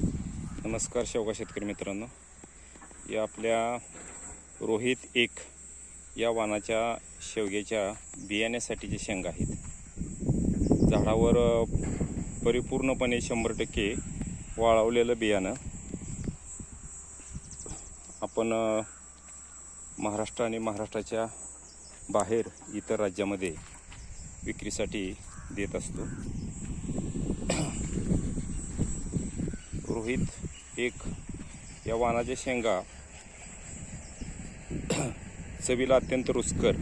नमस्कार शेवगा शेतकरी मित्रांनो. या आपल्या रोहित एक या वाणाच्या शेवग्याच्या बियाण्यासाठीचे शेंगा आहेत झाडावर परिपूर्णपणे शंभर टक्के वाळवलेलं बियाणं आपण महाराष्ट्र आणि महाराष्ट्राच्या बाहेर इतर राज्यामध्ये विक्रीसाठी देत असतो. रोहित एक या वाणाच्या शेंगा. चवीला अत्यंत रुचकर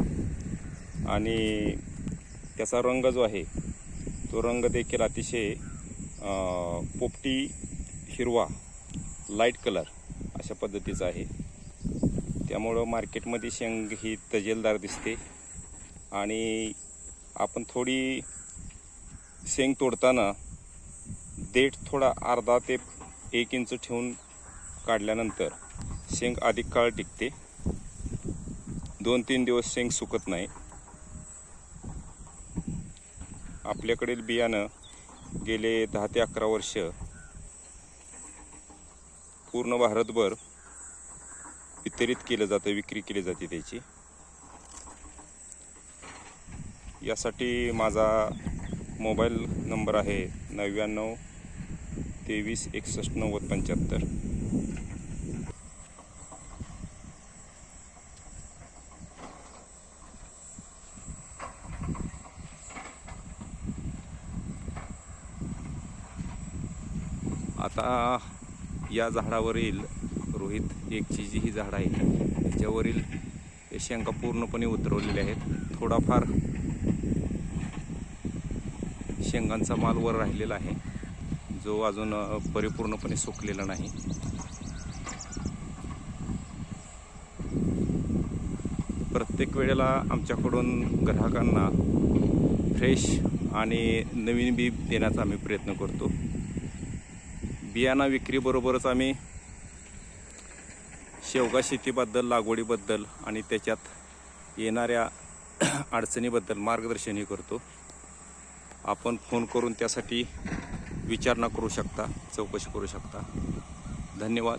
आणि त्याचा रंग जो आहे तो रंग देखील अतिशय पोपटी हिरवा लाइट कलर अशा पद्धतीचा आहे. त्यामुळं मार्केटमध्ये शेंग ही तजेलदार दिसते आणि आपण थोडी शेंग तोडताना देठ थोडा अर्धा ते एक इंच ठेवून काढल्यानंतर शेंग अधिक काळ टिकते. दोन तीन दिवस शेंग सुकत नाही. आपल्याकडील बियाणं गेले दहा ते अकरा वर्ष पूर्ण भारतभर वितरित केलं जातं विक्री केली जाते त्याची. यासाठी माझा मोबाईल नंबर आहे नव्याण्णव तेवीस एकसष्ट नव्वद पंच्याहत्तर. आता या झाडावरील रोहित एकची जी ही झाड आहे त्याच्यावरील शंका शेंगा पूर्णपणे उतरवलेल्या आहेत. थोडाफार शेंगांचा माल वर राहिलेला आहे. जो अजून परिपूर्णपणे सुकलेला नाही. प्रत्येक वेळेला आमच्याकडून ग्राहकांना फ्रेश आणि नवीन बी देण्याचा आम्ही प्रयत्न करतो. बियाणा विक्रीबरोबरच आम्ही शेवगा शेतीबद्दल लागवडीबद्दल आणि त्याच्यात येणाऱ्या अडचणीबद्दल मार्गदर्शनही करतो. आपण फोन करून त्यासाठी विचारणा करू शकता चौकशी करू शकता. धन्यवाद.